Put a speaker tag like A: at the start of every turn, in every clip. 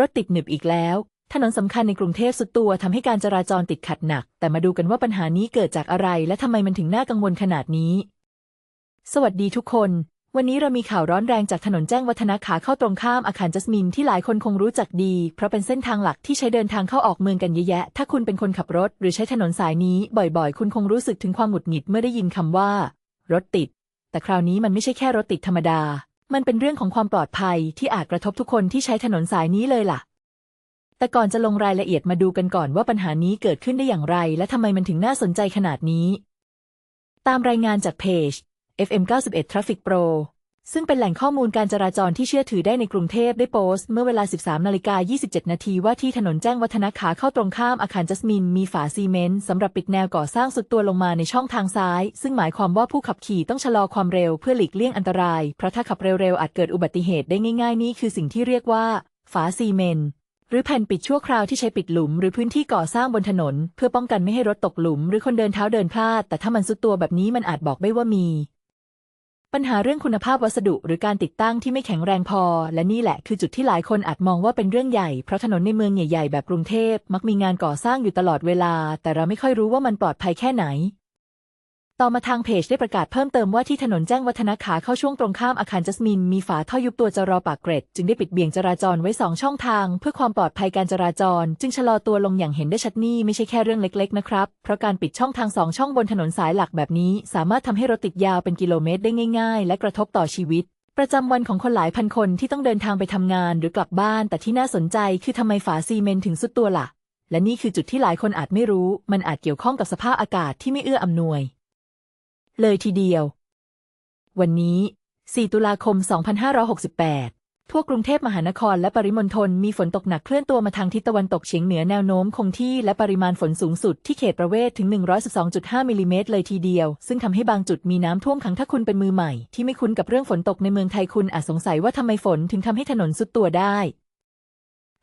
A: รถติดหนึบอีกแล้ว ถนนสำคัญในกรุงเทพสุดตัวทำให้การจราจรติดขัดหนัก แต่มาดูกันว่าปัญหานี้เกิดจากอะไร และทำไมมันถึงน่ากังวลขนาดนี้ สวัสดีทุกคน วันนี้เรามีข่าวร้อนแรงจากถนนแจ้งวัฒนะขาเข้าตรงข้ามอาคารจัสมินที่หลายคนคงรู้จักดี เพราะเป็นเส้นทางหลักที่ใช้เดินทางเข้าออกเมืองกันเยอะแยะ ถ้าคุณเป็นคนขับรถ หรือใช้ถนนสายนี้ บ่อยๆ คุณคงรู้สึกถึงความหงุดหงิดเมื่อได้ยินคำว่า รถติด แต่คราวนี้มันไม่ใช่แค่รถติดธรรมดา มันเป็นเรื่องของความปลอดภัยที่อาจกระทบทุกคนที่ใช้ถนนสายนี้เลยล่ะ แต่ก่อนจะลงรายละเอียดมาดูกันก่อนว่าปัญหานี้เกิดขึ้นได้อย่างไร และทำไมมันถึงน่าสนใจขนาดนี้ ตามรายงานจากเพจ FM 91 Traffic Pro ซึ่งเป็นแหล่งข้อมูลการจราจรที่เชื่อถือได้ในกรุงเทพได้โพสต์เมื่อเวลา 13นาฬิกา27 นาทีว่าที่ถนนแจ้งวัฒนะขาเข้าตรงข้ามอาคารจัสมิน มีฝาซีเมนต์สำหรับปิดแนวก่อสร้างสุดตัวลงมาในช่องทางซ้าย ซึ่งหมายความว่าผู้ขับขี่ต้องชะลอความเร็วเพื่อหลีกเลี่ยงอันตราย เพราะถ้าขับเร็วๆอาจเกิดอุบัติเหตุได้ง่าย ๆ นี่คือสิ่งที่เรียกว่า ฝาซีเมนต์หรือแผ่นปิดชั่วคราวที่ใช้ปิดหลุม หรือพื้นที่ก่อสร้างบนถนน เพื่อป้องกันไม่ให้รถตกหลุม หรือคนเดินเท้าเดินพลาด แต่ถ้ามันสุดตัวแบบนี้มันอาจบอกไม่ว่ามี ปัญหาเรื่องคุณภาพวัสดุหรือการติดตั้งที่ไม่แข็งแรงพอ และนี่แหละคือจุดที่หลายคนอาจมองว่าเป็นเรื่องใหญ่ เพราะถนนในเมืองใหญ่ๆ แบบกรุงเทพมักมีงานก่อสร้างอยู่ตลอดเวลา แต่เราไม่ค่อยรู้ว่ามันปลอดภัยแค่ไหน ต่อมาทางเพจได้ประกาศเพิ่มเติมว่าที่ถนนแจ้งวัฒนะขาเข้าช่วงตรงข้ามอาคารจัสมิน มีฝาท่อยุบตัวจะรอปากเกร็ด จึงได้ปิดเบี่ยงจราจรไว้สองช่องทาง เพื่อความปลอดภัยการจราจร จึงชะลอตัวลงอย่างเห็นได้ชัดนี่ไม่ใช่แค่เรื่องเล็ก ๆ นะครับ เพราะการปิดช่องทางสองช่องบนถนนสายหลักแบบนี้ สามารถทำให้รถติดยาวเป็นกิโลเมตรได้ง่าย ๆ และกระทบต่อชีวิตประจำวันของคนหลายพันคนที่ต้องเดินทางไปทำงานหรือกลับบ้าน แต่ที่น่าสนใจคือทำไมฝาซีเมนต์ถึงสุดตัวล่ะ และนี่คือจุดที่หลายคนอาจไม่รู้ มันอาจเกี่ยวข้องกับสภาพอากาศที่ไม่เอื้ออำนวย เลยทีเดียว วันนี้ 4 ตุลาคม 2568 ทั่วกรุงเทพมหานครและปริมณฑลมีฝนตกหนักเคลื่อนตัวมาทางทิศตะวันตกเฉียงเหนือแนวโน้มคงที่และปริมาณฝนสูงสุดที่เขตประเวศถึง 112.5มิลลิเมตรเลยทีเดียว ซึ่งทำให้บางจุดมีน้ำท่วมขังถ้าคุณเป็นมือใหม่ ที่ไม่คุ้นกับเรื่องฝนตกในเมืองไทยคุณอาจสงสัยว่าทำไมฝนถึงทำให้ถนนสุดตัวได้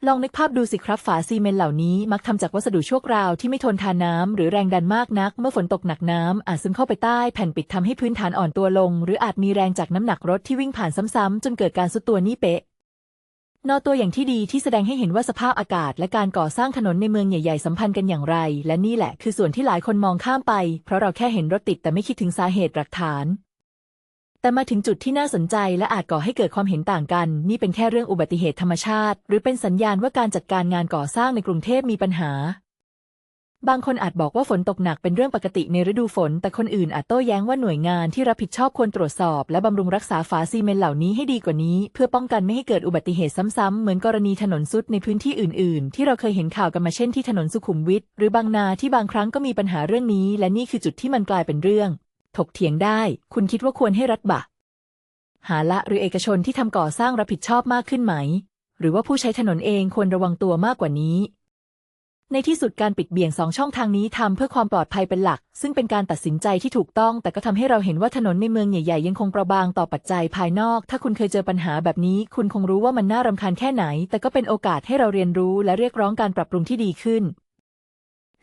A: ลองนึกภาพดูสิครับฝาซีเมนต์เหล่านี้มักทำจากวัสดุชั่วคราวที่ไม่ทนทานน้ำหรือแรงดันมากนัก เมื่อฝนตกหนักน้ำอาจซึมเข้าไปใต้แผ่นปิดทำให้พื้นฐานอ่อนตัวลง หรืออาจมีแรงจากน้ำหนักรถที่วิ่งผ่านซ้ำๆจนเกิดการสุดตัวนี่เป๊ะนอตัวอย่างที่ดีที่แสดงให้เห็นว่าสภาพอากาศและการก่อสร้างถนนในเมืองใหญ่ๆสัมพันธ์กันอย่างไร และนี่แหละคือส่วนที่หลายคนมองข้ามไป เพราะเราแค่เห็นรถติดแต่ไม่คิดถึงสาเหตุหลักฐาน แต่มาถึงจุดที่น่าสนใจและอาจก่อให้เกิดความเห็นต่างกัน นี่เป็นแค่เรื่องอุบัติเหตุธรรมชาติ หรือเป็นสัญญาณว่าการจัดการงานก่อสร้างในกรุงเทพมีปัญหา บางคนอาจบอกว่าฝนตกหนักเป็นเรื่องปกติในฤดูฝน แต่คนอื่นอาจโต้แย้งว่าหน่วยงานที่รับผิดชอบควรตรวจสอบ และบำรุงรักษาฝาซีเมนต์เหล่านี้ให้ดีกว่านี้ เพื่อป้องกันไม่ให้เกิดอุบัติเหตุซ้ำๆเหมือนกรณีถนนซุดในพื้นที่อื่น ๆ ที่เราเคยเห็นข่าวกันมาเช่นที่ถนนสุขุมวิทหรือบางนาที่บางครั้งก็มีปัญหาเรื่องนี้ และนี่คือจุดที่มันกลายเป็นเรื่อง ถกเถียงได้ คุณคิดว่าควรให้รัฐบะ หาละหรือเอกชนที่ทำก่อสร้างรับผิดชอบมากขึ้นไหม หรือว่าผู้ใช้ถนนเองควรระวังตัวมากกว่านี้ ในที่สุดการปิดเบี่ยงสองช่องทางนี้ทำเพื่อความปลอดภัยเป็นหลัก ซึ่งเป็นการตัดสินใจที่ถูกต้อง แต่ก็ทำให้เราเห็นว่าถนนในเมืองใหญ่ๆ ยังคงเปราะบางต่อปัจจัยภายนอก ถ้าคุณเคยเจอปัญหาแบบนี้ คุณคงรู้ว่ามันน่ารำคาญแค่ไหน แต่ก็เป็นโอกาสให้เราเรียนรู้และเรียกร้องการปรับปรุงที่ดีขึ้น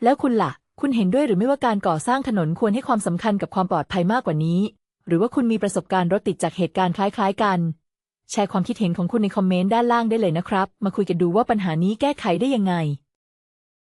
A: แล้วคุณล่ะ คุณเห็นด้วยหรือไม่ว่าการก่อสร้างถนนควรให้ความสำคัญกับความปลอดภัยมากกว่านี้ หรือว่าคุณมีประสบการณ์รถติดจากเหตุการณ์คล้ายๆกัน แชร์ความคิดเห็นของคุณในคอมเมนต์ด้านล่างได้เลยนะครับ มาคุยกันดูว่าปัญหานี้แก้ไขได้ยังไง